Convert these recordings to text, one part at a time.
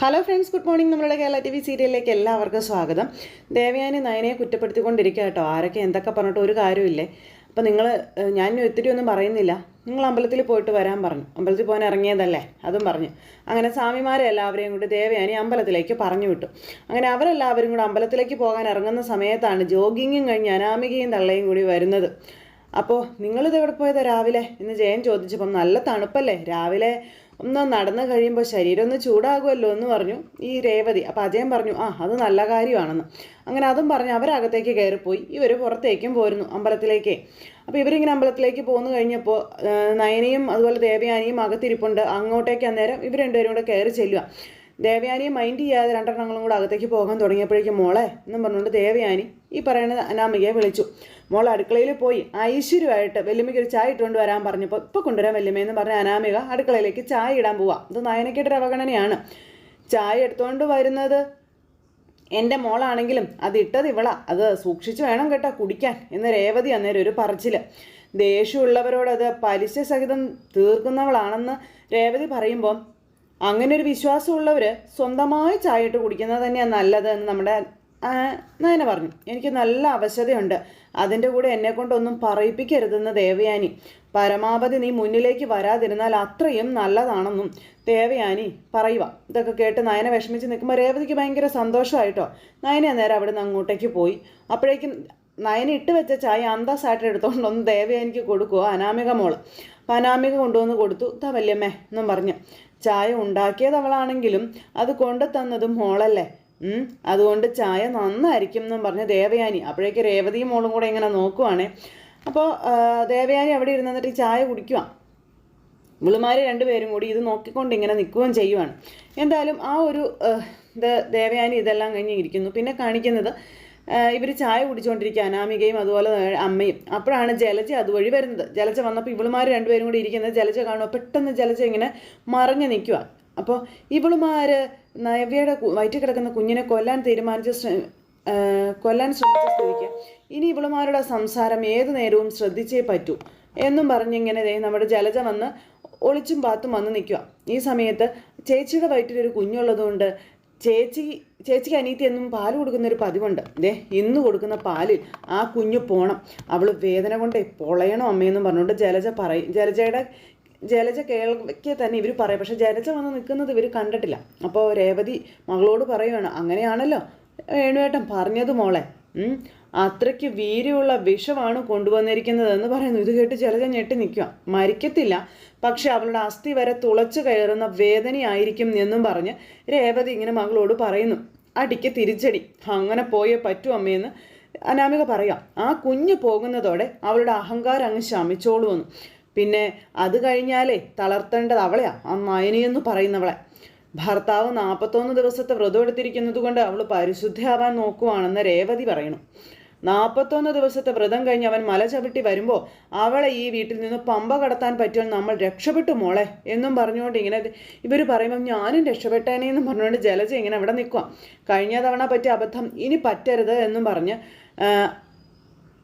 Hello friends good morning നമ്മളുടെ Kerala T V സീരിയലിലേക്ക് എല്ലാവർക്കും സ്വാഗതം. ദേവയാനി നയനയെ കുറ്റപ്പെടുത്തിക്കൊണ്ടിരിക്കുക കേട്ടോ. ആരൊക്കെ എന്തൊക്കെ പറഞ്ഞിട്ട് ഒരു കാര്യമില്ലേ അപ്പോൾ നിങ്ങൾ ഞാൻ ഒത്തിരി ഒന്നും പറയുന്നില്ല. നിങ്ങൾ അമ്പലത്തിൽ പോയിട്ട് വരാൻ പറഞ്ഞു. അമ്പലത്തിൽ പോകാൻ ഇറങ്ങിയതല്ലേ? അതും പറഞ്ഞു. അങ്ങനെ സ്വാമിമാരെ എല്ലാവരെയും കൂടി ദേവയാനി അമ്പലത്തിലേക്ക് പറഞ്ഞു വിട്ടു. അങ്ങനെ അവരെല്ലാവരും കൂടി അമ്പലത്തിലേക്ക് പോകാൻ ഇറങ്ങുന്ന സമയത്താണ് ജോഗിങ്ങും കഴിഞ്ഞ് അനാമികയും തള്ളയും കൂടി വരുന്നത്. അപ്പോൾ നിങ്ങളിത് എവിടെ പോയതാ രാവിലെ? എന്ന് ജയൻ ചോദിച്ചപ്പം നല്ല തണുപ്പല്ലേ? രാവിലെ ഒന്ന് നടന്നു കഴിയുമ്പോൾ ശരീരം ഒന്ന് ചൂടാകുമല്ലോ എന്ന് പറഞ്ഞു ഈ രേവതി. അപ്പോൾ അജയൻ പറഞ്ഞു ആ അത് നല്ല കാര്യമാണെന്ന്. അങ്ങനെ അതും പറഞ്ഞ് അവരകത്തേക്ക് കയറിപ്പോയി. ഇവർ പുറത്തേക്കും പോരുന്നു അമ്പലത്തിലേക്ക്. അപ്പോൾ ഇവരിങ്ങനെ അമ്പലത്തിലേക്ക് പോന്നു കഴിഞ്ഞപ്പോൾ നയനിയും അതുപോലെ ദേവയാനിയും അകത്തിരിപ്പുണ്ട്. അങ്ങോട്ടേക്ക് അന്നേരം ഇവർ രണ്ടുപേരും കൂടെ കയറി ചെല്ലുക ദേവയാനിയെ മൈൻഡ് ചെയ്യാതെ രണ്ടെണ്ണങ്ങളും കൂടെ അകത്തേക്ക് പോകാൻ തുടങ്ങിയപ്പോഴേക്കും മോളെ എന്നും പറഞ്ഞുകൊണ്ട് ദേവയാനി ഈ പറയുന്ന അനാമികയെ വിളിച്ചു. മോൾ അടുക്കളയിൽ പോയി ഐശ്വര്യമായിട്ട് വെല്ലുമ്മയ്ക്ക് ഒരു ചായ ഇട്ടുകൊണ്ട് വരാൻ പറഞ്ഞപ്പോൾ ഇപ്പോൾ കൊണ്ടുവരാൻ വെല്ലുമ്മയെന്ന് പറഞ്ഞ അനാമിക അടുക്കളയിലേക്ക് ചായ ഇടാൻ പോവാം. ഇത് നയനക്കേട്ടൊരു അവഗണനയാണ്. ചായ എടുത്തുകൊണ്ട് വരുന്നത് എന്റെ മോളാണെങ്കിലും അത് ഇട്ടത് ഇവളാ. അത് സൂക്ഷിച്ചു വേണം കേട്ടോ കുടിക്കാൻ എന്ന് രേവതി അന്നേരം ഒരു പറച്ചിൽ ദേഷ്യമുള്ളവരോട് അത് പലിശ സഹിതം തീർക്കുന്നവളാണെന്ന് രേവതി പറയുമ്പോൾ അങ്ങനെ ഒരു വിശ്വാസമുള്ളവർ സ്വന്തമായി ചായ ഇട്ട് കുടിക്കുന്നത് തന്നെയാണ് നല്ലത് എന്ന് നമ്മുടെ നയന പറഞ്ഞു. എനിക്ക് നല്ല അവശതയുണ്ട്. അതിന്റെ കൂടെ എന്നെ കൊണ്ടൊന്നും പറയിപ്പിക്കരുതെന്ന് ദേവയാനി. പരമാവധി നീ മുന്നിലേക്ക് വരാതിരുന്നാൽ അത്രയും നല്ലതാണെന്നും ദേവയാനി പറയുക. ഇതൊക്കെ കേട്ട് നയന വിഷമിച്ച് നിൽക്കുമ്പോൾ രേവതിക്ക് ഭയങ്കര സന്തോഷമായിട്ടോ. നയന നേരം അവിടെ നിന്ന് അങ്ങോട്ടേക്ക് പോയി. അപ്പോഴേക്കും നയന ഇട്ട് വെച്ച ചായ അന്തസ്സായിട്ട് എടുത്തുകൊണ്ടൊന്ന് ദേവയാനിക്ക് കൊടുക്കുക അനാമിക മോൾ. അപ്പം അനാമിക കൊണ്ടുവന്ന് കൊടുത്തു. താ വല്യമ്മേ എന്നും പറഞ്ഞു. ചായ ഉണ്ടാക്കിയത് അവളാണെങ്കിലും അത് കൊണ്ടു തന്നതും മോളല്ലേ. അതുകൊണ്ട് ചായ നന്നായിരിക്കും എന്നും പറഞ്ഞ് ദേവയാനി. അപ്പോഴേക്ക് രേവതിയും മോളും കൂടെ ഇങ്ങനെ നോക്കുവാണേ. അപ്പോൾ ദേവയാനി അവിടെ ഇരുന്നിട്ട് ഈ ചായ കുടിക്കുക ഇവളുമാർ രണ്ടുപേരും കൂടി ഇത് നോക്കിക്കൊണ്ട് ഇങ്ങനെ നിൽക്കുകയും ചെയ്യുവാണ്. എന്തായാലും ആ ഒരു ഇത് ദേവയാനി ഇതെല്ലാം കഴിഞ്ഞ് ഇരിക്കുന്നു. പിന്നെ കാണിക്കുന്നത് ഇവർ ചായ കുടിച്ചുകൊണ്ടിരിക്കുക അനാമികയും അതുപോലെ അമ്മയും. അപ്പോഴാണ് ജലജ അതുവഴി വരുന്നത്. ജലജ വന്നപ്പോൾ ഇവളുമാർ രണ്ടുപേരും കൂടി ഇരിക്കുന്നത് ജലജ കാണുമ്പോൾ പെട്ടെന്ന് ജലജ ഇങ്ങനെ മറഞ്ഞു നിൽക്കുക അപ്പോൾ ഇവളുമാർ നവ്യയുടെ വയറ്റിൽ കിടക്കുന്ന കുഞ്ഞിനെ കൊല്ലാൻ തീരുമാനിച്ച കൊല്ലാൻ ശ്രമിച്ച സ്ഥിതിക്ക് ഇനി ഇവളുമാരുടെ സംസാരം ഏതു നേരവും ശ്രദ്ധിച്ചേ പറ്റൂ എന്നും പറഞ്ഞിങ്ങനെ നമ്മുടെ ജലജ വന്ന് ഒളിച്ചും പാത്തും വന്ന് നിൽക്കുക. ഈ സമയത്ത് ചേച്ചിയുടെ വയറ്റിലൊരു കുഞ്ഞുള്ളതുകൊണ്ട് ചേച്ചി ചേച്ചിക്ക് അനീത്തി എന്നും പാൽ കൊടുക്കുന്ന ഒരു പതിവുണ്ട്. ദേ ഇന്ന് കൊടുക്കുന്ന പാലിൽ ആ കുഞ്ഞു പോണം. അവൾ വേദന കൊണ്ട് പൊളയണം അമ്മയെന്നും പറഞ്ഞുകൊണ്ട് ജലജ പറയും. ജലജയുടെ ജലജ കേൾക്കെ തന്നെ ഇവർ പറയും. പക്ഷെ ജലജ വന്ന് നിൽക്കുന്നത് ഇവർ കണ്ടിട്ടില്ല. അപ്പോൾ രേവതി മകളോട് പറയുകയാണ് അങ്ങനെയാണല്ലോ വേണുവേട്ടൻ പറഞ്ഞത് മോളെ. അത്രയ്ക്ക് വീര്യമുള്ള വിഷമാണ് കൊണ്ടുവന്നിരിക്കുന്നതെന്ന് പറയുന്നു. ഇത് കേട്ട് ജലജ ഞെട്ടി നിൽക്കുക. മരിക്കത്തില്ല. പക്ഷെ അവളുടെ അസ്ഥി വരെ തുളച്ചു കയറുന്ന വേദനയായിരിക്കും എന്നും പറഞ്ഞ് രേവതി ഇങ്ങനെ മകളോട് പറയുന്നു. അടിക്ക് തിരിച്ചടി. അങ്ങനെ പോയേ പറ്റൂ അമ്മയെന്ന് അനാമിക പറയാം. ആ കുഞ്ഞ് പോകുന്നതോടെ അവളുടെ അഹങ്കാരം അങ്ങ് ശമിച്ചോളുമെന്ന്. പിന്നെ അത് കഴിഞ്ഞാലേ തളർത്തേണ്ടത് അവളെയാ ആ നയനിയെന്ന് പറയുന്നവളെ. ഭർത്താവ് നാൽപ്പത്തൊന്ന് ദിവസത്തെ വ്രതം എടുത്തിരിക്കുന്നത് കൊണ്ട് അവൾ പരിശുദ്ധയാവാൻ നോക്കുവാണെന്ന് രേവതി പറയണു. നാൽപ്പത്തൊന്ന് ദിവസത്തെ വ്രതം കഴിഞ്ഞ് അവൻ മല ചവിട്ടി വരുമ്പോൾ അവളെ ഈ വീട്ടിൽ നിന്ന് പമ്പ കടത്താൻ പറ്റുമെന്ന് നമ്മൾ രക്ഷപ്പെട്ടു മോളെ എന്നും പറഞ്ഞുകൊണ്ട് ഇങ്ങനെ ഇവർ പറയുമ്പം ഞാനും രക്ഷപ്പെട്ടേനെ എന്നും പറഞ്ഞുകൊണ്ട് ജലജ ഇങ്ങനെ അവിടെ നിൽക്കുക കഴിഞ്ഞ തവണ പറ്റിയ അബദ്ധം ഇനി പറ്റരുത് എന്നും പറഞ്ഞ്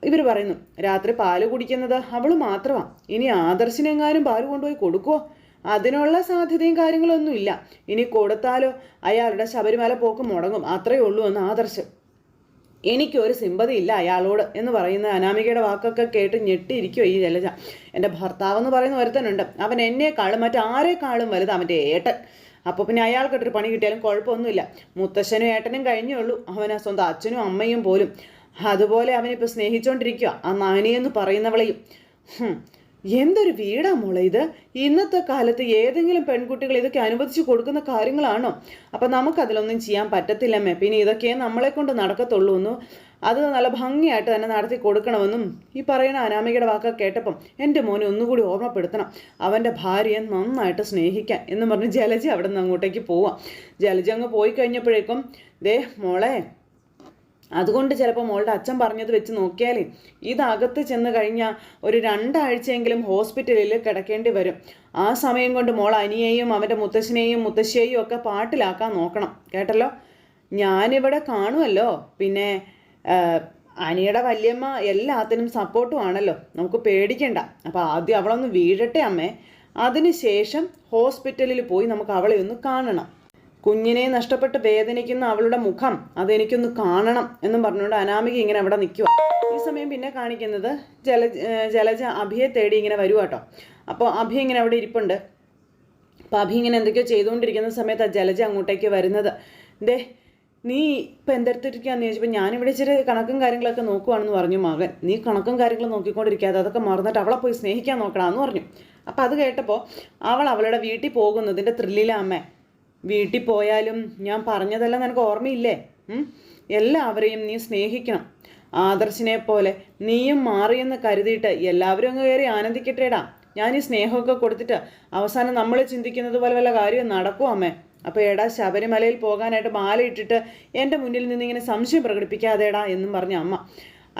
ഇവർ പറയുന്നു രാത്രി പാൽ കുടിക്കുന്നത് അവൾ മാത്രമാണ് ഇനി ആദർശിനെങ്ങാനും പാൽ കൊണ്ടുപോയി കൊടുക്കുമോ അതിനുള്ള സാധ്യതയും കാര്യങ്ങളൊന്നും ഇല്ല. ഇനി കൊടുത്താലോ? അയാളുടെ ശബരിമല പോക്ക് മുടങ്ങും. അത്രയേ ഉള്ളൂ എന്ന് ആദർശ്. എനിക്കൊരു സിമ്പതിയില്ല അയാളോട് എന്ന് പറയുന്ന അനാമികയുടെ വാക്കൊക്കെ കേട്ട് ഞെട്ടിയിരിക്കുമോ ഈ ജലജ. എന്റെ ഭർത്താവ് എന്ന് പറയുന്ന ഒരുത്തനുണ്ട്. അവൻ എന്നെക്കാളും മറ്റാരെക്കാളും വലുത് അവന്റെ ഏട്ടൻ. അപ്പോൾ പിന്നെ അയാൾക്കിട്ടൊരു പണി കിട്ടിയാലും കുഴപ്പമൊന്നുമില്ല. മുത്തശ്ശനും ഏട്ടനും കഴിഞ്ഞേ ഉള്ളൂ. അവനാ സ്വന്തം അച്ഛനും അമ്മയും പോലും. അതുപോലെ അവനിപ്പോൾ സ്നേഹിച്ചുകൊണ്ടിരിക്കുക ആ നാനിയെന്ന് പറയുന്നവളെയും. ഹും, എന്തൊരു വീടാ മോളെ ഇത്. ഇന്നത്തെ കാലത്ത് ഏതെങ്കിലും പെൺകുട്ടികൾ ഇതൊക്കെ അനുവദിച്ചു കൊടുക്കുന്ന കാര്യങ്ങളാണോ? അപ്പം നമുക്കതിലൊന്നും ചെയ്യാൻ പറ്റത്തില്ലമ്മേ. പിന്നെ ഇതൊക്കെ നമ്മളെ കൊണ്ട് നടക്കത്തുള്ളൂ എന്ന് അത് നല്ല ഭംഗിയായിട്ട് തന്നെ നടത്തി കൊടുക്കണമെന്നും ഈ പറയുന്ന അനാമികയുടെ വാക്ക് കേട്ടപ്പം എന്റെ മോനെ ഒന്നുകൂടി ഓർമ്മപ്പെടുത്തണം. അവന്റെ ഭാര്യയെ നന്നായിട്ട് സ്നേഹിക്കാൻ എന്ന് പറഞ്ഞ് ജലജ അവിടെ നിന്ന് അങ്ങോട്ടേക്ക് പോവാം. ജലജ അങ്ങ് പോയി കഴിഞ്ഞപ്പോഴേക്കും ദേ മോളെ അതുകൊണ്ട് ചിലപ്പോൾ മോളുടെ അച്ഛൻ പറഞ്ഞത് വെച്ച് നോക്കിയാൽ ഇതകത്ത് ചെന്ന് കഴിഞ്ഞാൽ ഒരു രണ്ടാഴ്ചയെങ്കിലും ഹോസ്പിറ്റലിൽ കിടക്കേണ്ടി വരും. ആ സമയം കൊണ്ട് മോൾ അനിയെയും അവന്റെ മുത്തശ്ശനെയും മുത്തശ്ശിയെയും ഒക്കെ പാട്ടിലാക്കാൻ നോക്കണം. കേട്ടല്ലോ? ഞാനിവിടെ കാണുമല്ലോ പിന്നെ അനിയുടെ വല്യമ്മ എല്ലാത്തിനും സപ്പോർട്ടും ആണല്ലോ. നമുക്ക് പേടിക്കണ്ട. അപ്പോൾ ആദ്യം അവളൊന്ന് വീഴട്ടെ അമ്മേ. അതിനുശേഷം ഹോസ്പിറ്റലിൽ പോയി നമുക്ക് അവളെ ഒന്ന് കാണണം. കുഞ്ഞിനെ നഷ്ടപ്പെട്ട് വേദനിക്കുന്ന അവളുടെ മുഖം അതെനിക്കൊന്ന് കാണണം എന്നും പറഞ്ഞുകൊണ്ട് അനാമിക ഇങ്ങനെ അവിടെ നിൽക്കുക ഈ സമയം പിന്നെ കാണിക്കുന്നത് ജല ജലജ അഭിയെ തേടി ഇങ്ങനെ വരുക കേട്ടോ അപ്പോൾ അഭി ഇങ്ങനെ അവിടെ ഇരിപ്പുണ്ട്. അപ്പോൾ അഭി ഇങ്ങനെ എന്തൊക്കെയോ ചെയ്തുകൊണ്ടിരിക്കുന്ന സമയത്ത് ആ ജലജ അങ്ങോട്ടേക്ക് വരുന്നത്. ദേ നീ ഇപ്പം എന്തെടുത്തിരിക്കുകയെന്ന് ചോദിച്ചപ്പോൾ ഞാനിവിടെ ഇച്ചിരി കണക്കും കാര്യങ്ങളൊക്കെ നോക്കുവാണെന്ന് പറഞ്ഞു മകൻ. നീ കണക്കും കാര്യങ്ങളും നോക്കിക്കൊണ്ടിരിക്കാതെ അതൊക്കെ മറന്നിട്ട് അവളെ പോയി സ്നേഹിക്കാൻ നോക്കണമെന്ന് പറഞ്ഞു. അപ്പോൾ അത് കേട്ടപ്പോൾ അവൾ അവളുടെ വീട്ടിൽ പോകുന്നതിന്റെ ത്രില്ലിലാ അമ്മേ. വീട്ടിൽ പോയാലും ഞാൻ പറഞ്ഞതെല്ലാം നിനക്ക് ഓർമ്മയില്ലേ? എല്ലാവരെയും നീ സ്നേഹിക്കണം. ആദർശിനെ പോലെ നീയും മാറിയെന്ന് കരുതിയിട്ട് എല്ലാവരും അങ്ങ് കയറി ആനന്ദിക്കട്ടേടാ. ഞാൻ ഈ സ്നേഹമൊക്കെ കൊടുത്തിട്ട് അവസാനം നമ്മൾ ചിന്തിക്കുന്നത് പോലെ വല്ല കാര്യവും നടക്കും അമ്മേ? അപ്പോൾ എടാ ശബരിമലയിൽ പോകാനായിട്ട് മാല ഇട്ടിട്ട് എന്റെ മുന്നിൽ നിന്നിങ്ങനെ സംശയം പ്രകടിപ്പിക്കാതെടാ എന്നും പറഞ്ഞ അമ്മ.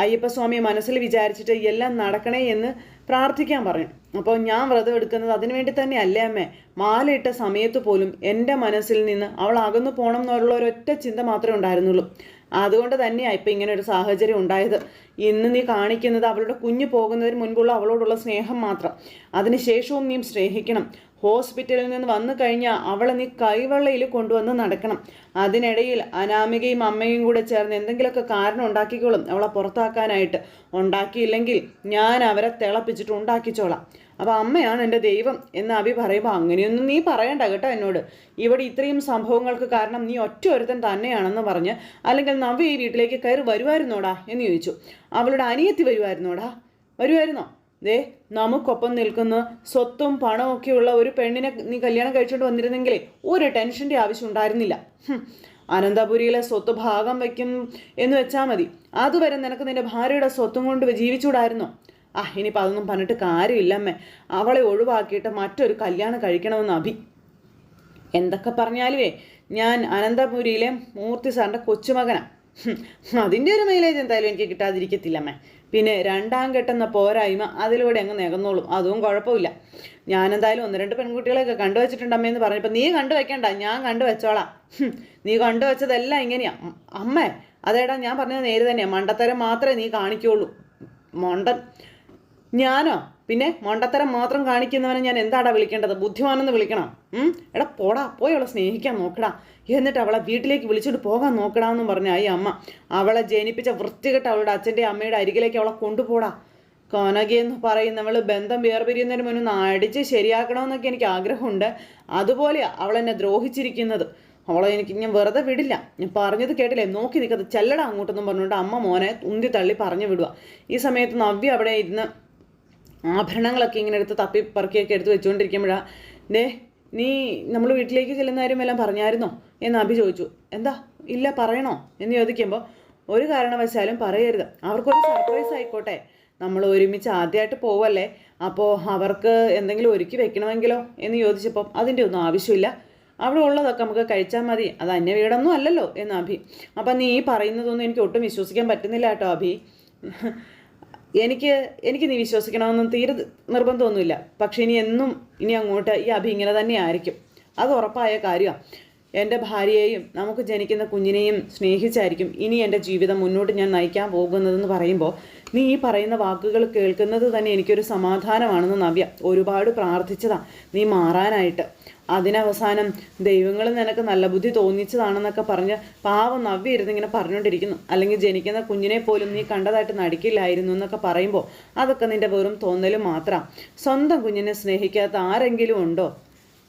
അയ്യപ്പസ്വാമി മനസ്സിൽ വിചാരിച്ചിട്ട് എല്ലാം നടക്കണേ എന്ന് പ്രാർത്ഥിക്കാൻ പറഞ്ഞു. അപ്പോൾ ഞാൻ വ്രതം എടുക്കുന്നത് അതിനു വേണ്ടി തന്നെ അല്ലേ അമ്മേ? മാലയിട്ട സമയത്ത് പോലും എന്റെ മനസ്സിൽ നിന്ന് അവൾ അകന്നു പോകണം എന്നുള്ള ഒരൊറ്റ ചിന്ത മാത്രമേ ഉണ്ടായിരുന്നുള്ളൂ. അതുകൊണ്ട് തന്നെയാണ് ഇപ്പം ഇങ്ങനെ ഒരു സാഹചര്യം ഉണ്ടായത്. ഇന്ന് നീ കാണിക്കുന്നത് അവളുടെ കുഞ്ഞു പോകുന്നതിന് മുൻപുള്ള അവളോടുള്ള സ്നേഹം മാത്രം. അതിനുശേഷവും നീ സ്നേഹിക്കണം. ഹോസ്പിറ്റലിൽ നിന്ന് വന്നു കഴിഞ്ഞാൽ അവളെ നീ കൈവെള്ളയിൽ കൊണ്ടുവന്ന് നടക്കണം. അതിനിടയിൽ അനാമികയും അമ്മയും കൂടെ ചേർന്ന് എന്തെങ്കിലുമൊക്കെ കാരണം ഉണ്ടാക്കിക്കോളും അവളെ പുറത്താക്കാനായിട്ട്. ഉണ്ടാക്കിയില്ലെങ്കിൽ ഞാൻ അവരെ തിളപ്പിച്ചിട്ട് ഉണ്ടാക്കിച്ചോളാം. അപ്പോൾ അമ്മയാണ് എന്റെ ദൈവം എന്ന് അഭി പറയുമ്പോൾ അങ്ങനെയൊന്നും നീ പറയണ്ട കേട്ടോ എന്നോട്. ഇവിടെ ഇത്രയും സംഭവങ്ങൾക്ക് കാരണം നീ ഒറ്റ ഒരുത്തൻ തന്നെയാണെന്ന് പറഞ്ഞ് അല്ലെങ്കിൽ നവ്യ ഈ വീട്ടിലേക്ക് കയറി വരുമായിരുന്നോടാ എന്ന് ചോദിച്ചു. അവളുടെ അനിയത്തി വരുമായിരുന്നോടാ വരുമായിരുന്നോ ദേ നമുക്കൊപ്പം നിൽക്കുന്ന സ്വത്തും പണവും ഒക്കെയുള്ള ഒരു പെണ്ണിനെ നീ കല്യാണം കഴിച്ചുകൊണ്ട് വന്നിരുന്നെങ്കിലേ ഒരു ടെൻഷന്റെ ആവശ്യം ഉണ്ടായിരുന്നില്ല. അനന്തപുരിയിലെ സ്വത്ത് ഭാഗം വയ്ക്കും എന്ന് വെച്ചാൽ മതി. അതുവരെ നിനക്ക് നിന്റെ ഭാര്യയുടെ സ്വത്തും കൊണ്ട് ജീവിച്ചൂടായിരുന്നോ? ആ ഇനിയിപ്പോൾ അതൊന്നും പറഞ്ഞിട്ട് കാര്യമില്ലമ്മേ. അവളെ ഒഴിവാക്കിയിട്ട് മറ്റൊരു കല്യാണം കഴിക്കണമെന്ന് അഭി. എന്തൊക്കെ പറഞ്ഞാലുവേ ഞാൻ അനന്തപുരിയിലെ മൂർത്തി സാറിന്റെ കൊച്ചുമകനാണ് അതിന്റെ ഒരു മൈലേജ് എന്തായാലും എനിക്ക് കിട്ടാതിരിക്കത്തില്ലമ്മേ. പിന്നെ രണ്ടാം കെട്ടെന്ന പോരായ്മ അതിലൂടെ അങ്ങ് നികന്നോളും. അതും കുഴപ്പമില്ല. ഞാനെന്തായാലും ഒന്ന് രണ്ട് പെൺകുട്ടികളെയൊക്കെ കണ്ടുവച്ചിട്ടുണ്ട് അമ്മയെന്ന് പറഞ്ഞപ്പോൾ നീ കണ്ടു വയ്ക്കണ്ട ഞാൻ കണ്ടു വെച്ചോളാം നീ കണ്ടുവച്ചതെല്ലാം ഇങ്ങനെയാ. ഉം, അമ്മേ അതേടാ ഞാൻ പറഞ്ഞത് നേര് തന്നെയാണ് മണ്ടത്തരം മാത്രമേ നീ കാണിക്കുള്ളൂ. മൊണ്ടൻ. ഞാനോ? പിന്നെ മണ്ടത്തരം മാത്രം കാണിക്കുന്നവനെ ഞാൻ എന്താടാ വിളിക്കേണ്ടത്? ബുദ്ധിമാനെന്ന് വിളിക്കണം? എടാ പോടാ പോയി അവളെ സ്നേഹിക്കാൻ നോക്കടാ. എന്നിട്ട് അവളെ വീട്ടിലേക്ക് വിളിച്ചിട്ട് പോകാൻ നോക്കടാ എന്നും പറഞ്ഞ ഈ അമ്മ. അവളെ ജനിപ്പിച്ച വൃത്തികെട്ട അവളുടെ അച്ഛന്റെ അമ്മയുടെ അരികിലേക്ക് അവളെ കൊണ്ടുപോടാ. കനകി എന്ന് പറയുന്നവൾ ബന്ധം വേർപിരിയുന്നതിന് മുന്നേ അടിച്ച് ശരിയാക്കണമെന്നൊക്കെ എനിക്ക് ആഗ്രഹമുണ്ട്. അതുപോലെയാണ് അവൾ എന്നെ ദ്രോഹിച്ചിരിക്കുന്നത്. അവളെ എനിക്ക് ഞാൻ വെറുതെ വിടില്ല. ഞാൻ പറഞ്ഞത് കേട്ടില്ലേ? നോക്കി നിൽക്കത് ചെല്ലടാ അങ്ങോട്ടൊന്നും പറഞ്ഞുകൊണ്ട് അമ്മ മോനെ ഉന്തി തള്ളി പറഞ്ഞു വിടുക ഈ സമയത്ത് നവ്യ അവിടെ ഇരുന്ന് ആഭരണങ്ങളൊക്കെ ഇങ്ങനെ എടുത്ത് തപ്പി പറക്കിയൊക്കെ എടുത്ത് വെച്ചുകൊണ്ടിരിക്കുമ്പോഴാണ് ദേ നീ നമ്മൾ വീട്ടിലേക്ക് ചെല്ലുന്ന കാര്യമെല്ലാം പറഞ്ഞായിരുന്നോ? എന്ന് അഭി ചോദിച്ചു. എന്താ? ഇല്ല പറയണോ? എന്ന് ചോദിക്കുമ്പോൾ ഒരു കാരണവശാലും പറയരുത്. അവർക്കൊരു സർപ്രൈസ് ആയിക്കോട്ടെ. നമ്മൾ ഒരുമിച്ച് ആദ്യമായിട്ട് പോവല്ലേ? അപ്പോൾ അവർക്ക് എന്തെങ്കിലും ഒരുക്കി വെക്കണമെങ്കിലോ? എന്ന് ചോദിച്ചപ്പം അതിന്റെ ഒന്നും ആവശ്യമില്ല. അവിടെ ഉള്ളതൊക്കെ നമുക്ക് കഴിച്ചാൽ മതി. അത് അന്യ വീടൊന്നും അല്ലല്ലോ. എന്ന് അഭി അപ്പം നീ പറയുന്നതൊന്നും എനിക്ക് ഒട്ടും വിശ്വസിക്കാൻ പറ്റുന്നില്ല കേട്ടോ അഭി. എനിക്ക് എനിക്ക് നീ വിശ്വസിക്കണമെന്നും തീരെ നിർബന്ധമൊന്നുമില്ല. പക്ഷേ ഇനി എന്നും ഇനി അങ്ങോട്ട് ഈ അഭി ഇങ്ങനെ തന്നെ ആയിരിക്കും അത് ഉറപ്പായ കാര്യമാണ് എന്റെ ഭാര്യയെയും നമുക്ക് ജനിക്കുന്ന കുഞ്ഞിനെയും സ്നേഹിച്ചായിരിക്കും ഇനി എന്റെ ജീവിതം മുന്നോട്ട് ഞാൻ നയിക്കാൻ പോകുന്നതെന്ന് പറയുമ്പോൾ നീ ഈ പറയുന്ന വാക്കുകൾ കേൾക്കുന്നത് തന്നെ എനിക്കൊരു സമാധാനമാണെന്ന് നവ്യ ഒരുപാട് പ്രാർത്ഥിച്ചതാണ് നീ മാറാനായിട്ട്. അതിനവസാനം ദൈവങ്ങൾ നിനക്ക് നല്ല ബുദ്ധി തോന്നിച്ചതാണെന്നൊക്കെ പറഞ്ഞ് പാവം നവ്യ ഇരുന്ന് ഇങ്ങനെ പറഞ്ഞുകൊണ്ടിരിക്കുന്നു അല്ലെങ്കിൽ ജനിക്കുന്ന കുഞ്ഞിനെ പോലും നീ കണ്ടതായിട്ട് നടിക്കില്ലായിരുന്നു എന്നൊക്കെ പറയുമ്പോൾ അതൊക്കെ നിന്റെ വെറും തോന്നലും മാത്രം. സ്വന്തം കുഞ്ഞിനെ സ്നേഹിക്കാത്ത ആരെങ്കിലും ഉണ്ടോ?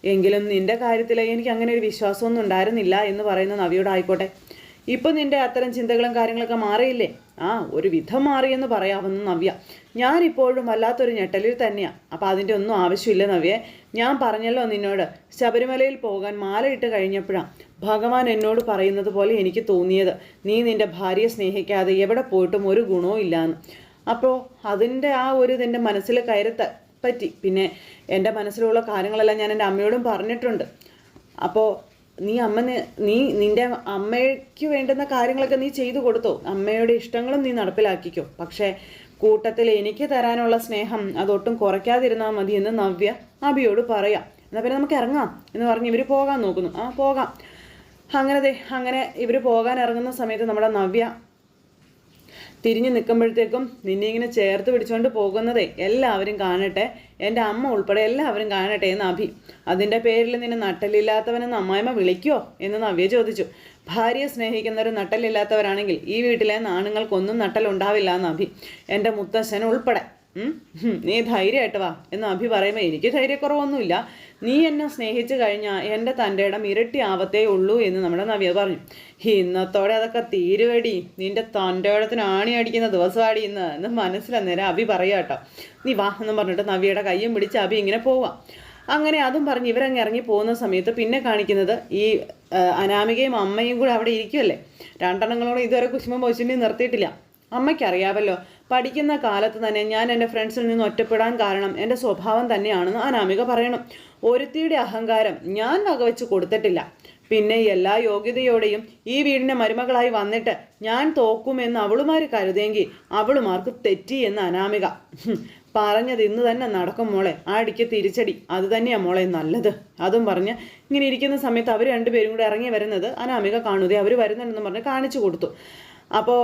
എങ്കിലും നിന്റെ കാര്യത്തിൽ എനിക്ക് അങ്ങനെ ഒരു വിശ്വാസമൊന്നും ഉണ്ടായിരുന്നില്ല എന്ന് പറയുന്ന നവിയോട് ആയിക്കോട്ടെ. ഇപ്പം നിന്റെ അത്തരം ചിന്തകളും കാര്യങ്ങളൊക്കെ മാറിയില്ലേ? ആ ഒരു വിധം മാറിയെന്ന് പറയാമെന്ന് നവ്യ. ഞാനിപ്പോഴും വല്ലാത്തൊരു ഞെട്ടലിൽ തന്നെയാണ് അപ്പോൾ അതിന്റെ ഒന്നും ആവശ്യമില്ല നവ്യെ. ഞാൻ പറഞ്ഞല്ലോ നിന്നോട് ശബരിമലയിൽ പോകാൻ മാലയിട്ട് കഴിഞ്ഞപ്പോഴാണ് ഭഗവാൻ എന്നോട് പറയുന്നത് പോലെ എനിക്ക് തോന്നിയത്. നീ നിന്റെ ഭാര്യയെ സ്നേഹിക്കാതെ എവിടെ പോയിട്ടും ഒരു ഗുണവും ഇല്ലാന്ന്. അപ്പോൾ അതിന്റെ ആ ഒരു നിന്റെ മനസ്സിൽ കയറത്ത പറ്റി. പിന്നെ എന്റെ മനസ്സിലുള്ള കാര്യങ്ങളെല്ലാം ഞാൻ എന്റെ അമ്മയോടും പറഞ്ഞിട്ടുണ്ട്. അപ്പോൾ നീ അമ്മന് നീ നിന്റെ അമ്മയ്ക്ക് വേണ്ടുന്ന കാര്യങ്ങളൊക്കെ നീ ചെയ്തു കൊടുത്തോ. അമ്മയുടെ ഇഷ്ടങ്ങളും നീ നടപ്പിലാക്കിക്കോ. പക്ഷേ കൂട്ടത്തിൽ എനിക്ക് തരാനുള്ള സ്നേഹം അതൊട്ടും കുറയ്ക്കാതിരുന്നാൽ മതി എന്ന് നവ്യ അബിയോട് പറയാം. എന്നാൽ പിന്നെ നമുക്ക് ഇറങ്ങാം എന്ന് പറഞ്ഞ് ഇവർ പോകാൻ നോക്കുന്നു. ആ പോകാം. അങ്ങനെ അങ്ങനെ ഇവർ പോകാൻ ഇറങ്ങുന്ന സമയത്ത് നമ്മുടെ നവ്യ തിരിഞ്ഞു നിൽക്കുമ്പോഴത്തേക്കും നിന്നെ ഇങ്ങനെ ചേർത്ത് പിടിച്ചുകൊണ്ട് പോകുന്നതേ എല്ലാവരും കാണട്ടെ. എന്റെ അമ്മ ഉൾപ്പെടെ എല്ലാവരും കാണട്ടെ എന്ന് അഭി. അതിന്റെ പേരിൽ നിന്നെ നട്ടലില്ലാത്തവനെന്ന് അമ്മായിമ്മ വിളിക്കുമോ എന്ന് നവ്യ ചോദിച്ചു. ഭാര്യയെ സ്നേഹിക്കുന്നവർ നട്ടലില്ലാത്തവരാണെങ്കിൽ ഈ വീട്ടിലെ നാണുങ്ങൾക്കൊന്നും നട്ടലുണ്ടാവില്ല എന്ന് അഭി. എന്റെ മുത്തശ്ശൻ ഉൾപ്പെടെ. നീ ധൈര്യമായിട്ട് വാ എന്ന് അഭി പറയുമ്പോൾ എനിക്ക് ധൈര്യക്കുറവൊന്നുമില്ല. നീ എന്നെ സ്നേഹിച്ചു കഴിഞ്ഞാൽ എന്റെ തന്റെ ഇടം ഇരട്ടി ആവത്തേ ഉള്ളൂ എന്ന് നമ്മുടെ നവ്യ പറഞ്ഞു. ഇന്നത്തോടെ അതൊക്കെ തീരുവടി. നിന്റെ തന്റെ ഇടത്തിന് ആണി അടിക്കുന്ന ദിവസമാടി ഇന്ന് എന്ന് മനസ്സിലന്നേരം അഭി പറയാട്ടോ നീ വാ എന്ന് പറഞ്ഞിട്ട് നവ്യയുടെ കയ്യും പിടിച്ച് അഭി ഇങ്ങനെ പോവാം. അങ്ങനെ അതും പറഞ്ഞ് ഇവരങ്ങ് ഇറങ്ങി പോകുന്ന സമയത്ത് പിന്നെ കാണിക്കുന്നത് ഈ അനാമികയും അമ്മയും കൂടെ അവിടെ ഇരിക്കുമല്ലേ രണ്ടെണ്ണങ്ങളോട് ഇതുവരെ കുശുമം പോച്ചിനെ നിർത്തിയിട്ടില്ല. അമ്മയ്ക്കറിയാവല്ലോ പഠിക്കുന്ന കാലത്ത് തന്നെ ഞാൻ എന്റെ ഫ്രണ്ട്സിൽ നിന്ന് ഒറ്റപ്പെടാൻ കാരണം എന്റെ സ്വഭാവം തന്നെയാണെന്ന് അനാമിക പറയണം. ഒരുത്തിയുടെ അഹങ്കാരം ഞാൻ വകവെച്ച് കൊടുത്തിട്ടില്ല. പിന്നെ എല്ലാ യോഗ്യതയോടെയും ഈ വീടിന്റെ മരുമകളായി വന്നിട്ട് ഞാൻ തോക്കുമെന്ന് അവളുമാർ കരുതെങ്കിൽ അവളുമാർക്ക് തെറ്റി എന്ന് അനാമിക. പറഞ്ഞത് ഇന്ന് തന്നെ നടക്കും മോളെ. ആ അടിക്ക് തിരിച്ചടി. അത് തന്നെയാണ് മോളെ നല്ലത്. അതും പറഞ്ഞ് ഇങ്ങനെ ഇരിക്കുന്ന സമയത്ത് അവർ രണ്ടുപേരും കൂടെ ഇറങ്ങി വരുന്നത് അനാമിക കാണുതേ അവർ വരുന്നുണ്ടെന്ന് പറഞ്ഞ് കാണിച്ചു കൊടുത്തു. അപ്പോൾ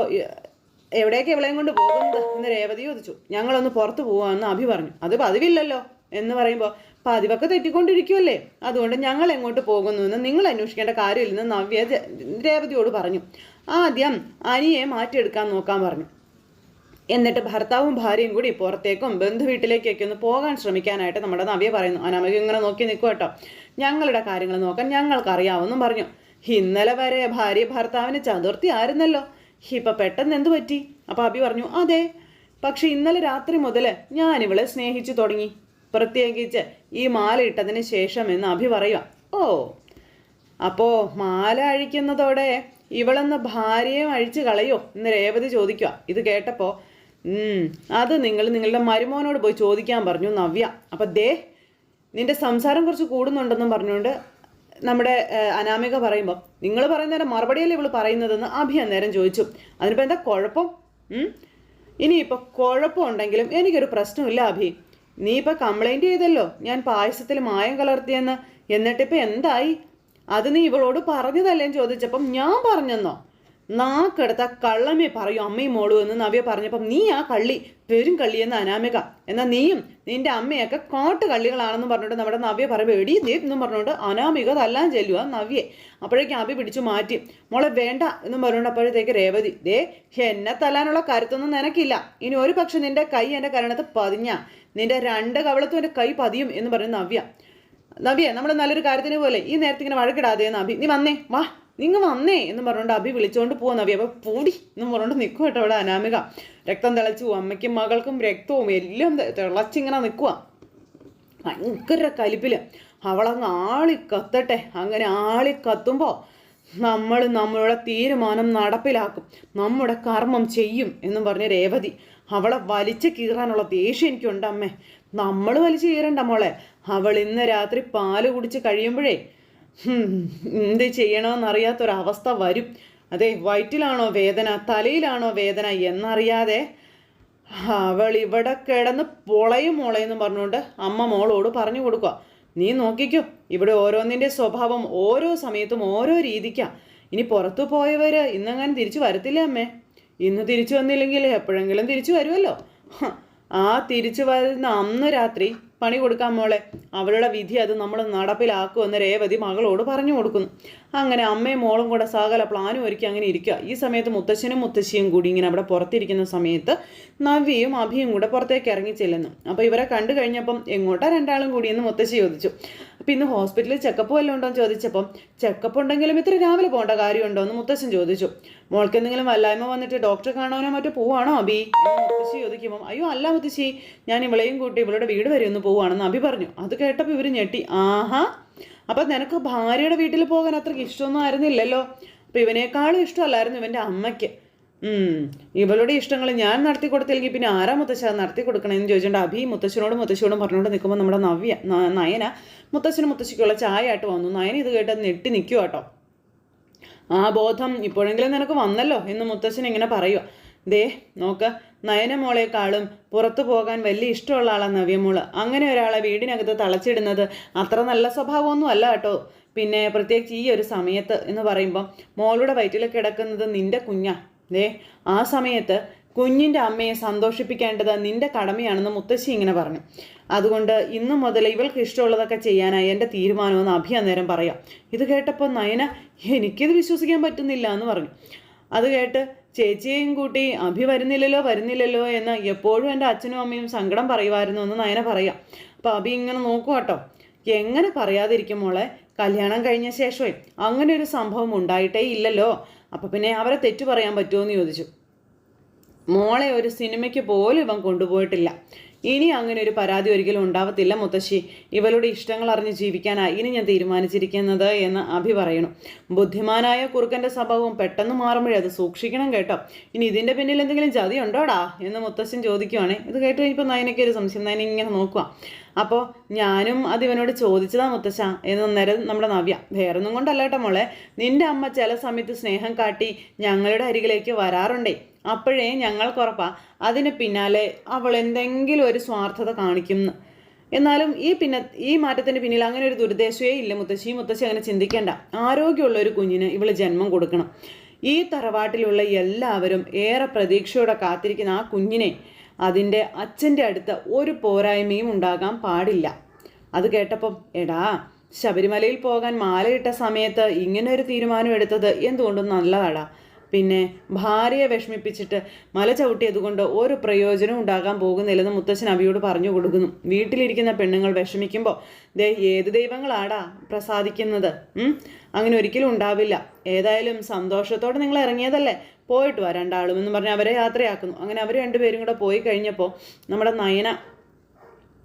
എവിടേക്ക് ഇവളെയും കൊണ്ട് പോകുന്നത് എന്ന് രേവതി ചോദിച്ചു. ഞങ്ങളൊന്ന് പുറത്തു പോവാന്ന് അഭി പറഞ്ഞു. അത് പതിവില്ലല്ലോ എന്ന് പറയുമ്പോൾ പതിവൊക്കെ തെറ്റിക്കൊണ്ടിരിക്കുമല്ലേ അതുകൊണ്ട് ഞങ്ങൾ എങ്ങോട്ട് പോകുന്നു എന്ന് നിങ്ങൾ അന്വേഷിക്കേണ്ട കാര്യമില്ലെന്ന് നവ്യ രേവതിയോട് പറഞ്ഞു. ആദ്യം അനിയെ മാറ്റിയെടുക്കാൻ നോക്കാൻ പറഞ്ഞു. എന്നിട്ട് ഭർത്താവും ഭാര്യയും കൂടി പുറത്തേക്കും ബന്ധു വീട്ടിലേക്കൊക്കെ ഒന്ന് പോകാൻ ശ്രമിക്കാനായിട്ട് നമ്മുടെ നവ്യ പറയുന്നു. അനാമിക ഇങ്ങനെ നോക്കി നിൽക്കും കേട്ടോ. ഞങ്ങളുടെ കാര്യങ്ങൾ നോക്കാൻ ഞങ്ങൾക്ക് അറിയാവുന്നു പറഞ്ഞു. ഇന്നലെ വരെ ഭാര്യ ഭർത്താവിന് ചതുർത്ഥി ആയിരുന്നല്ലോ. ഇപ്പൊ പെട്ടെന്ന് എന്തു പറ്റി? അപ്പം അബി പറഞ്ഞു അതെ പക്ഷെ ഇന്നലെ രാത്രി മുതൽ ഞാൻ ഇവളെ സ്നേഹിച്ചു തുടങ്ങി. പ്രത്യേകിച്ച് ഈ മാല ഇട്ടതിന് ശേഷം എന്ന് അഭി പറയുക. ഓ അപ്പോൾ മാല അഴിക്കുന്നതോടെ ഇവളെന്ന ഭാര്യയെ അഴിച്ചു കളയോ? എന്ന് രേവതി ചോദിക്കുക. ഇത് കേട്ടപ്പോൾ അത് നിങ്ങൾ നിങ്ങളുടെ മരുമോനോട് പോയി ചോദിക്കാൻ പറഞ്ഞു നവ്യ. അപ്പം ദേ നിന്റെ സംസാരം കുറച്ച് കൂടുന്നുണ്ടെന്നും പറഞ്ഞുകൊണ്ട് നമ്മുടെ അനാമിക പറയുമ്പോൾ നിങ്ങൾ പറയുന്നതിന്റെ മറുപടിയല്ലേ ഇവൾ പറയുന്നതെന്ന് അഭി അന്നേരം ചോദിച്ചു. അതിനിപ്പോൾ എന്താ കുഴപ്പം? ഇനിയിപ്പോൾ കുഴപ്പമുണ്ടെങ്കിലും എനിക്കൊരു പ്രശ്നമില്ല അഭി. നീ ഇപ്പം കംപ്ലൈന്റ് ചെയ്തല്ലോ? ഞാൻ പായസത്തിൽ മായം കലർത്തിയെന്ന്? എന്നിട്ടിപ്പോൾ എന്തായി? അത് നീ ഇവളോട് പറഞ്ഞതല്ലേന്ന് ചോദിച്ചപ്പം ഞാൻ പറഞ്ഞെന്നോ? നാക്കെടുത്ത കള്ളമേ പറയൂ അമ്മയും മോളു എന്ന് നവ്യ പറഞ്ഞപ്പം നീ ആ കള്ളി പെരും കള്ളിയെന്ന് അനാമിക. എന്നാൽ നീയും നിന്റെ അമ്മയൊക്കെ കാട്ട് കള്ളികളാണെന്ന് പറഞ്ഞിട്ട് നമ്മുടെ നവ്യ പറയുമ്പോൾ എടി നീ എന്നും പറഞ്ഞുകൊണ്ട് അനാമിക തല്ലാൻ ചെല്ലുക നവ്യെ. അപ്പോഴേക്കും അഭി പിടിച്ചു മാറ്റി. മോളെ വേണ്ട എന്നും പറഞ്ഞുകൊണ്ട് അപ്പോഴത്തേക്ക് രേവതി ദേ എന്നെ തല്ലാനുള്ള കരുത്തൊന്നും നിനക്കില്ല. ഇനി ഒരു പക്ഷെ നിന്റെ കൈ എന്റെ കരണത്ത് പതിഞ്ഞ. നിന്റെ രണ്ട് കവളത്തും എന്റെ കൈ പതിയും എന്ന് പറയുന്ന നവ്യ. നവ്യ നമ്മൾ നല്ലൊരു കാര്യത്തിന് പോലെ ഈ നേരത്തെ ഇങ്ങനെ വഴക്കിടാതെ നബി നീ വന്നേ വാ. നിങ്ങ വന്നേ എന്ന് പറഞ്ഞുകൊണ്ട് അഭി വിളിച്ചുകൊണ്ട് പോകുന്ന അഭി അപ്പൊ പൂടി എന്ന് പറഞ്ഞുകൊണ്ട് നിൽക്കുക കേട്ടോ അവിടെ അനാമിക. രക്തം തിളച്ചു അമ്മയ്ക്കും മകൾക്കും രക്തവും എല്ലാം തിളച്ചിങ്ങനെ നിൽക്കുക ഭയങ്കര കലിപ്പിൽ. അവളങ്ങ് ആളി കത്തട്ടെ. അങ്ങനെ ആളി കത്തുമ്പോൾ നമ്മൾ നമ്മളുടെ തീരുമാനം നടപ്പിലാക്കും. നമ്മുടെ കർമ്മം ചെയ്യും എന്നും പറഞ്ഞ് രേവതി. അവളെ വലിച്ചു കീറാനുള്ള ദേഷ്യം എനിക്കുണ്ട് അമ്മേ നമ്മൾ വലിച്ചു കീറണ്ട മോളെ. അവൾ ഇന്ന് രാത്രി പാൽ കുടിച്ച് കഴിയുമ്പോഴേ എന്ത് ചെയ്യണമെന്നറിയാത്തൊരവസ്ഥ വരും. അതെ വയറ്റിലാണോ വേദന തലയിലാണോ വേദന എന്നറിയാതെ അവൾ ഇവിടെ കിടന്ന് പൊളയും മുളയെന്നും പറഞ്ഞുകൊണ്ട് അമ്മ മോളോട് പറഞ്ഞു കൊടുക്കുക. നീ നോക്കിക്കോ ഇവിടെ ഓരോന്നിന്റെ സ്വഭാവം ഓരോ സമയത്തും ഓരോ രീതിക്കാണ് ഇനി പുറത്തു പോയവർ ഇന്നങ്ങനെ തിരിച്ചു വരത്തില്ല അമ്മേ? ഇന്ന് തിരിച്ചു വന്നില്ലെങ്കിൽ എപ്പോഴെങ്കിലും തിരിച്ചു വരുമല്ലോ. ആ തിരിച്ചു വരുന്ന അന്ന് രാത്രി പണി കൊടുക്കാൻ മോളെ. അവളുടെ വിധി അത് നമ്മൾ നടപ്പിലാക്കുമെന്ന് രേവതി മകളോട് പറഞ്ഞു കൊടുക്കുന്നു. അങ്ങനെ അമ്മയും മോളും കൂടെ സകല പ്ലാനും ഒരുക്കി അങ്ങനെ ഇരിക്കുക ഈ സമയത്ത് മുത്തശ്ശനും മുത്തശ്ശിയും കൂടി ഇങ്ങനെ അവിടെ പുറത്തിരിക്കുന്ന സമയത്ത് നവ്യയും അഭിയും കൂടെ പുറത്തേക്ക് ഇറങ്ങി ചെല്ലുന്നു. അപ്പോൾ ഇവരെ കണ്ടു കഴിഞ്ഞപ്പം എങ്ങോട്ടാ രണ്ടാളും കൂടിയെന്ന് മുത്തശ്ശി ചോദിച്ചു. അപ്പം ഇന്ന് ഹോസ്പിറ്റലിൽ ചെക്കപ്പ് വല്ലതും ഉണ്ടോ എന്ന് ചോദിച്ചപ്പം ചെക്കപ്പ് ഉണ്ടെങ്കിലും ഇത്ര രാവിലെ പോകേണ്ട കാര്യമുണ്ടോ എന്ന് മുത്തശ്ശൻ ചോദിച്ചു. മോൾക്ക് എന്തെങ്കിലും വല്ലായ്മ വന്നിട്ട് ഡോക്ടറെ കാണാനോ മറ്റോ പോവാണോ അബി? മുത്തശ്ശി ചോദിക്കുമ്പോൾ അയ്യോ അല്ല മുത്തശ്ശി ഞാൻ ഇവളെയും കൂട്ടി ഇവളുടെ വീട് വരെ ഒന്ന് പോവാണെന്ന് അബി പറഞ്ഞു. അത് കേട്ടപ്പോൾ ഇവർ ഞെട്ടി. ആഹാ അപ്പം നിനക്ക് ഭാര്യയുടെ വീട്ടിൽ പോകാൻ അത്രയ്ക്ക് ഇഷ്ടമൊന്നും ആയിരുന്നില്ലല്ലോ? അപ്പം ഇവനേക്കാളും ഇഷ്ടമല്ലായിരുന്നു ഇവന്റെ അമ്മയ്ക്ക്. ഇവളുടെ ഇഷ്ടങ്ങൾ ഞാൻ നടത്തി കൊടുത്തില്ലെങ്കിൽ പിന്നെ ആരാ മുത്തശ്ശ? നടത്തി കൊടുക്കണമെന്ന് ചോദിച്ചുകൊണ്ട് അഭി മുത്തശ്ശനോട് മുത്തശ്ശിയോടും പറഞ്ഞുകൊണ്ട് നിൽക്കുമ്പോൾ നമ്മുടെ നവ്യ നയന മുത്തശ്ശനും മുത്തശ്ശിക്കുള്ള ചായ ആയിട്ട് വന്നു. നയന ഇത് കേട്ട് നെട്ടി നിൽക്കുക കേട്ടോ. ആ ബോധം ഇപ്പോഴെങ്കിലും നിനക്ക് വന്നല്ലോ എന്ന് മുത്തശ്ശൻ ഇങ്ങനെ പറയുക. ദേ നോക്ക് നയനമോളേക്കാളും പുറത്തു പോകാൻ വലിയ ഇഷ്ടമുള്ള ആളാണ് നവ്യമോൾ അങ്ങനെ ഒരാളെ വീടിനകത്ത് തളച്ചിടുന്നത് അത്ര നല്ല സ്വഭാവമൊന്നും അല്ല കേട്ടോ. പിന്നെ പ്രത്യേകിച്ച് ഈ ഒരു സമയത്ത് എന്ന് പറയുമ്പോൾ മോളുടെ വയറ്റിൽ കിടക്കുന്നത് നിന്റെ കുഞ്ഞാ. ദേ ആ സമയത്ത് കുഞ്ഞിന്റെ അമ്മയെ സന്തോഷിപ്പിക്കേണ്ടത് നിന്റെ കടമയാണെന്ന് മുത്തശ്ശി ഇങ്ങനെ പറഞ്ഞു. അതുകൊണ്ട് ഇന്നു മുതൽ ഇവൾക്ക് ഇഷ്ടമുള്ളതൊക്കെ ചെയ്യാനായി എന്റെ തീരുമാനമെന്ന് അഭി അന്നേരം പറയാം. ഇത് കേട്ടപ്പോൾ നയന എനിക്കിത് വിശ്വസിക്കാൻ പറ്റുന്നില്ല എന്ന് പറഞ്ഞു. അത് കേട്ട് ചേച്ചിയെയും കൂട്ടി അഭി വരുന്നില്ലല്ലോ വരുന്നില്ലല്ലോ എന്ന് എപ്പോഴും എന്റെ അച്ഛനും അമ്മയും സങ്കടം പറയുമായിരുന്നു എന്ന് നയന പറയാം. അപ്പോൾ അഭി ഇങ്ങനെ നോക്കുക കേട്ടോ എങ്ങനെ പറയാതിരിക്കും മോളെ? കല്യാണം കഴിഞ്ഞ ശേഷമേ അങ്ങനെ ഒരു സംഭവം ഉണ്ടായിട്ടേ ഇല്ലല്ലോ. അപ്പം പിന്നെ അവരെ തെറ്റു പറയാൻ പറ്റുമോ എന്ന് ചോദിച്ചു. മോളെ ഒരു സിനിമയ്ക്ക് പോലും ഇവൻ കൊണ്ടുപോയിട്ടില്ല. ഇനി അങ്ങനെ ഒരു പരാതി ഒരിക്കലും ഉണ്ടാവത്തില്ല മുത്തശ്ശി. ഇവളുടെ ഇഷ്ടങ്ങൾ അറിഞ്ഞ് ജീവിക്കാനായി ഇനി ഞാൻ തീരുമാനിച്ചിരിക്കുന്നത് എന്ന് അഭി പറയുന്നു. ബുദ്ധിമാനായ കുറുക്കന്റെ സ്വഭാവം പെട്ടെന്ന് മാറുമ്പോഴേ അത് സൂക്ഷിക്കണം കേട്ടോ. ഇനി ഇതിന്റെ പിന്നിൽ എന്തെങ്കിലും ജതി ഉണ്ടോടാ എന്ന് മുത്തശ്ശൻ ചോദിക്കുവാണേ. ഇത് കേട്ട് കഴിഞ്ഞപ്പോൾ നയനയ്ക്ക് ഒരു സംശയം. നയന ഇങ്ങനെ നോക്കുക അപ്പോൾ ഞാനും അത് ഇവനോട് ചോദിച്ചതാ മുത്തശ്ശ എന്ന് നേരം നമ്മുടെ നവ്യ. വേറൊന്നും കൊണ്ടല്ല കേട്ടോ മോളെ. നിന്റെ അമ്മ ചില സമയത്ത് സ്നേഹം കാട്ടി ഞങ്ങളുടെ അരികിലേക്ക് വരാറുണ്ടേ. അപ്പോഴേ ഞങ്ങൾക്കുറപ്പാ അതിന് പിന്നാലെ അവൾ എന്തെങ്കിലും ഒരു സ്വാർത്ഥത കാണിക്കും. എന്നാലും ഈ പിന്നെ ഈ മാറ്റത്തിന് പിന്നിൽ അങ്ങനെ ഒരു ദുരുദ്ദേശമേ ഇല്ല മുത്തശ്ശി. മുത്തശ്ശി അങ്ങനെ ചിന്തിക്കേണ്ട. ആരോഗ്യമുള്ള ഒരു കുഞ്ഞിന് ഇവൾ ജന്മം കൊടുക്കണം. ഈ തറവാട്ടിലുള്ള എല്ലാവരും ഏറെ പ്രതീക്ഷയോടെ കാത്തിരിക്കുന്ന ആ കുഞ്ഞിനെ അതിന്റെ അച്ഛന്റെ അടുത്ത് ഒരു പോരായ്മയും ഉണ്ടാകാൻ പാടില്ല. അത് കേട്ടപ്പം എടാ ശബരിമലയിൽ പോകാൻ മാലയിട്ട സമയത്ത് ഇങ്ങനെ ഒരു തീരുമാനം എടുത്തത് എന്തുകൊണ്ടും നല്ലതാടാ. പിന്നെ ഭാര്യയെ വിഷമിപ്പിച്ചിട്ട് മല ചവിട്ടിയതുകൊണ്ട് ഒരു പ്രയോജനം ഉണ്ടാകാൻ പോകുന്നില്ലെന്ന് മുത്തച്ഛൻ അവിയോട് പറഞ്ഞു കൊടുക്കുന്നു. വീട്ടിലിരിക്കുന്ന പെണ്ണുങ്ങൾ വിഷമിക്കുമ്പോൾ ദേ ഏത് ദൈവങ്ങളാടാ പ്രസാദിക്കുന്നത്? അങ്ങനെ ഒരിക്കലും ഉണ്ടാവില്ല. ഏതായാലും സന്തോഷത്തോടെ നിങ്ങൾ ഇറങ്ങിയതല്ലേ? പോയിട്ട് വാ രണ്ടാളും എന്ന് പറഞ്ഞ് അവരെ യാത്രയാക്കുന്നു. അങ്ങനെ അവർ രണ്ടുപേരും കൂടെ പോയി കഴിഞ്ഞപ്പോൾ നമ്മുടെ നയന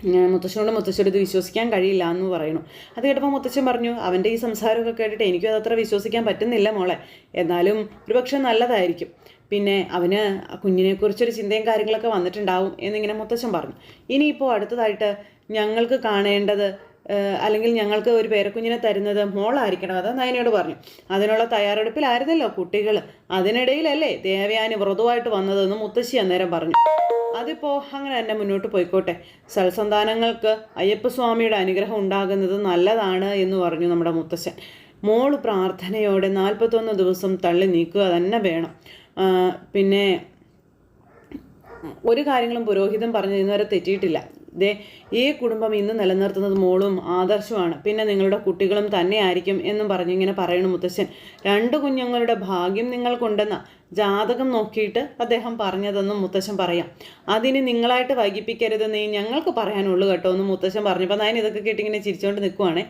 മുത്തശ്ശനോട് മുത്തശ്ശനോട് ഇത് വിശ്വസിക്കാൻ കഴിയില്ല എന്ന് പറയുന്നു. അത് കേട്ടപ്പോൾ മുത്തശ്ശൻ പറഞ്ഞു അവന്റെ ഈ സംസാരമൊക്കെ കേട്ടിട്ട് എനിക്കും അതത്ര വിശ്വസിക്കാൻ പറ്റുന്നില്ല മോളെ. എന്നാലും ഒരുപക്ഷെ നല്ലതായിരിക്കും. പിന്നെ അവന് കുഞ്ഞിനെക്കുറിച്ചൊരു ചിന്തയും കാര്യങ്ങളൊക്കെ വന്നിട്ടുണ്ടാവും എന്നിങ്ങനെ മുത്തശ്ശൻ പറഞ്ഞു. ഇനിയിപ്പോൾ അടുത്തതായിട്ട് ഞങ്ങൾക്ക് കാണേണ്ടത് അല്ലെങ്കിൽ ഞങ്ങൾക്ക് ഒരു പേരക്കുഞ്ഞിനെ തരുന്നത് മോളായിരിക്കണം. അത് നയനയോട് പറഞ്ഞു. അതിനുള്ള തയ്യാറെടുപ്പിലായിരുന്നല്ലോ കുട്ടികൾ അതിനിടയിലല്ലേ ദേവയാനി വ്രതമായിട്ട് വന്നതെന്ന് മുത്തശ്ശി അന്നേരം പറഞ്ഞു. അതിപ്പോൾ അങ്ങനെ തന്നെ മുന്നോട്ട് പോയിക്കോട്ടെ. സൽസന്താനങ്ങൾക്ക് അയ്യപ്പസ്വാമിയുടെ അനുഗ്രഹം ഉണ്ടാകുന്നത് നല്ലതാണ് എന്ന് പറഞ്ഞു നമ്മുടെ മുത്തശ്ശൻ. മോൾ പ്രാർത്ഥനയോടെ നാൽപ്പത്തൊന്ന് ദിവസം തള്ളി നീക്കുക തന്നെ വേണം. പിന്നെ ഒരു കാര്യങ്ങളും പുരോഹിതം പറഞ്ഞു ഇന്നുവരെ തെറ്റിയിട്ടില്ല. ദേ ഈ കുടുംബം ഇന്ന് നിലനിർത്തുന്നത് മോളും ആദർശമാണ് പിന്നെ നിങ്ങളുടെ കുട്ടികളും തന്നെ ആയിരിക്കും എന്നും പറഞ്ഞിങ്ങനെ പറയണു മുത്തശ്ശൻ. രണ്ട് കുഞ്ഞുങ്ങളുടെ ഭാഗ്യം നിങ്ങൾക്കുണ്ടെന്ന ജാതകം നോക്കിയിട്ട് അദ്ദേഹം പറഞ്ഞതെന്നും മുത്തശ്ശൻ പറയാം. അതിന് നിങ്ങളായിട്ട് വൈകിപ്പിക്കരുതെന്നേ ഞങ്ങൾക്ക് പറയാനുള്ളൂ കേട്ടോ എന്ന് മുത്തശ്ശൻ പറഞ്ഞപ്പോൾ നയൻ ഇതൊക്കെ കേട്ടിങ്ങനെ ചിരിച്ചുകൊണ്ട് നിൽക്കുവാണേ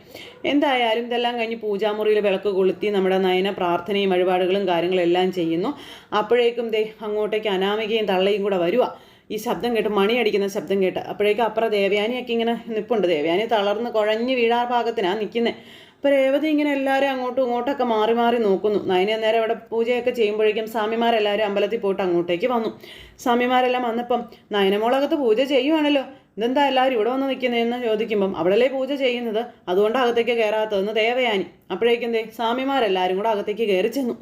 എന്തായാലും ഇതെല്ലാം കഴിഞ്ഞ് പൂജാമുറിയിൽ വിളക്ക് കൊളുത്തി നമ്മുടെ നയന പ്രാർത്ഥനയും വഴിപാടുകളും കാര്യങ്ങളെല്ലാം ചെയ്യുന്നു. അപ്പോഴേക്കും ദേ അങ്ങോട്ടേക്ക് അനാമികയും തള്ളയും കൂടെ വരുവാ. ഈ ശബ്ദം കേട്ട് മണി അടിക്കുന്ന ശബ്ദം കേട്ട് അപ്പോഴേക്കും അപ്പുറം ദേവയാനിയൊക്കെ ഇങ്ങനെ നിൽപ്പുണ്ട് ദേവയാനി തളർന്ന് കുഴഞ്ഞ് വീഴാ ഭാഗത്തിനാണ് നിൽക്കുന്നത് അപ്പോൾ രേവതി ഇങ്ങനെ എല്ലാവരും അങ്ങോട്ടും ഇങ്ങോട്ടൊക്കെ മാറി മാറി നോക്കുന്നു. നയന നേരം ഇവിടെ പൂജയൊക്കെ ചെയ്യുമ്പോഴേക്കും സ്വാമിമാരെല്ലാവരും അമ്പലത്തിൽ പോയിട്ട് അങ്ങോട്ടേക്ക് വന്നു. സ്വാമിമാരെല്ലാം വന്നപ്പം നയനമോളകത്ത് പൂജ ചെയ്യുവാണല്ലോ. ഇതെന്താ എല്ലാവരും ഇവിടെ വന്ന് നിൽക്കുന്നതെന്ന് ചോദിക്കുമ്പം അവിടെയല്ലേ പൂജ ചെയ്യുന്നത്? അതുകൊണ്ട് അകത്തേക്ക് കയറാത്തതെന്ന് ദേവയാനി. അപ്പോഴേക്കും എന്തേ സ്വാമിമാരെല്ലാവരും കൂടെ അകത്തേക്ക് കയറി ചെന്നു.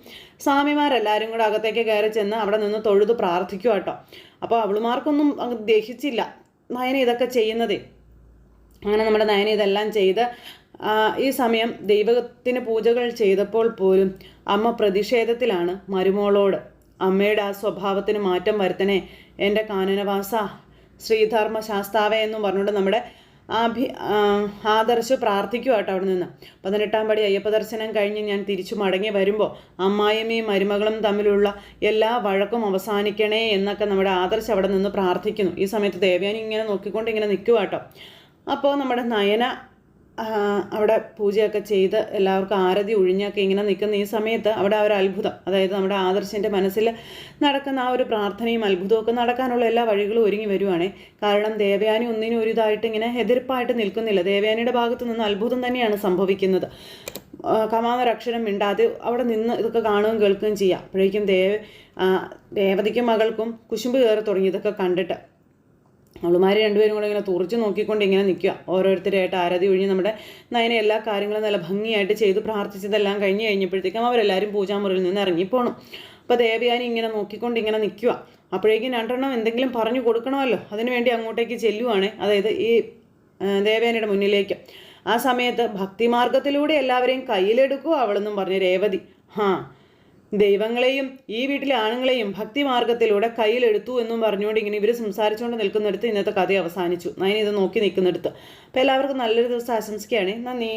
സ്വാമിമാരെല്ലാവരും കൂടെ അകത്തേക്ക് കയറി ചെന്ന് അവിടെ നിന്ന് തൊഴുത് പ്രാർത്ഥിക്കുക കേട്ടോ അപ്പോൾ അവളുമാർക്കൊന്നും ദഹിച്ചില്ല. നയന ഇതൊക്കെ ചെയ്യുന്നതേ. അങ്ങനെ നമ്മുടെ നയന ഇതെല്ലാം ചെയ്ത് ഈ സമയം ദൈവത്തിന് പൂജകൾ ചെയ്തപ്പോൾ പോലും അമ്മ പ്രതിഷേധത്തിലാണ് മരുമോളോട്. അമ്മയുടെ ആ സ്വഭാവത്തിന് മാറ്റം വരുത്തണേ എന്റെ കാനനവാസ. ശ്രീധർമ്മ ശാസ്താവേ എന്നും പറഞ്ഞുകൊണ്ട് നമ്മുടെ ആഭി ആദർശ് പ്രാർത്ഥിക്കുക കേട്ടോ അവിടെ നിന്ന് പതിനെട്ടാം പടി അയ്യപ്പ ദർശനം കഴിഞ്ഞ് ഞാൻ തിരിച്ചു മടങ്ങി വരുമ്പോൾ അമ്മായിയമ്മയും മരുമകളും തമ്മിലുള്ള എല്ലാ വഴക്കും അവസാനിക്കണേ എന്നൊക്കെ നമ്മുടെ ആദർശ് അവിടെ നിന്ന് പ്രാർത്ഥിക്കുന്നു. ഈ സമയത്ത് ദേവയാനി ഇങ്ങനെ നോക്കിക്കൊണ്ട് ഇങ്ങനെ നിൽക്കുക കേട്ടോ അപ്പോൾ നമ്മുടെ നയന അവിടെ പൂജയൊക്കെ ചെയ്ത് എല്ലാവർക്കും ആരതി ഒഴിഞ്ഞൊക്കെ ഇങ്ങനെ നിൽക്കുന്ന ഈ സമയത്ത് അവിടെ ഒരു അത്ഭുതം അതായത് നമ്മുടെ ആദർശന്റെ മനസ്സിൽ നടക്കുന്ന ആ ഒരു പ്രാർത്ഥനയും അത്ഭുതമൊക്കെ നടക്കാനുള്ള എല്ലാ വഴികളും ഒരുങ്ങി വരുവാണേ. കാരണം ദേവയാനി ഒന്നിനും ഒരു ഇതായിട്ട് ഇങ്ങനെ എതിർപ്പായിട്ട് നിൽക്കുന്നില്ല. ദേവയാനിയുടെ ഭാഗത്തു നിന്ന് അത്ഭുതം തന്നെയാണ് സംഭവിക്കുന്നത്. കമാന്നൊരക്ഷരം മിണ്ടാതെ അവിടെ നിന്ന് ഇതൊക്കെ കാണുകയും കേൾക്കുകയും ചെയ്യാം. അപ്പോഴേക്കും ദേവ ദേവതയ്ക്കും മകൾക്കും കുശുമ്പ് കയറി തുടങ്ങി ഇതൊക്കെ കണ്ടിട്ട്. അവളുമാർ രണ്ടുപേരും കൂടെ ഇങ്ങനെ തുറച്ച് നോക്കിക്കൊണ്ട് ഇങ്ങനെ നിൽക്കുക. ഓരോരുത്തരായിട്ട് ആരാധി ഒഴിഞ്ഞ് നമ്മുടെ നയന എല്ലാ കാര്യങ്ങളും നല്ല ഭംഗിയായിട്ട് ചെയ്ത് പ്രാർത്ഥിച്ചതെല്ലാം കഴിഞ്ഞ് കഴിഞ്ഞപ്പോഴത്തേക്കും അവരെല്ലാവരും പൂജാമുറിയിൽ നിന്ന് ഇറങ്ങിപ്പോണം. അപ്പോൾ ദേവയാനി ഇങ്ങനെ നോക്കിക്കൊണ്ട് ഇങ്ങനെ നിൽക്കുക. അപ്പോഴേക്കും രണ്ടെണ്ണം എന്തെങ്കിലും പറഞ്ഞു കൊടുക്കണമല്ലോ. അതിനുവേണ്ടി അങ്ങോട്ടേക്ക് ചെല്ലുവാണ്. അതായത് ഈ ദേവയാനിയുടെ മുന്നിലേക്ക്. ആ സമയത്ത് ഭക്തിമാർഗത്തിലൂടെ എല്ലാവരെയും കയ്യിലെടുക്കുക അവളെന്നും പറഞ്ഞ് രേവതി. ഹാ ദൈവങ്ങളെയും ഈ വീട്ടിലെ ആണുങ്ങളെയും ഭക്തിമാർഗത്തിലൂടെ കയ്യിലെടുത്തു എന്നും പറഞ്ഞുകൊണ്ട് ഇങ്ങനെ ഇവർ സംസാരിച്ചുകൊണ്ട് നിൽക്കുന്നിടത്ത് ഇന്നത്തെ കഥ അവസാനിച്ചു. നയൻ ഇത് നോക്കി നിൽക്കുന്നിടത്ത്. അപ്പോൾ എല്ലാവർക്കും നല്ലൊരു ദിവസം ആശംസിക്കുകയാണ്. നന്ദി.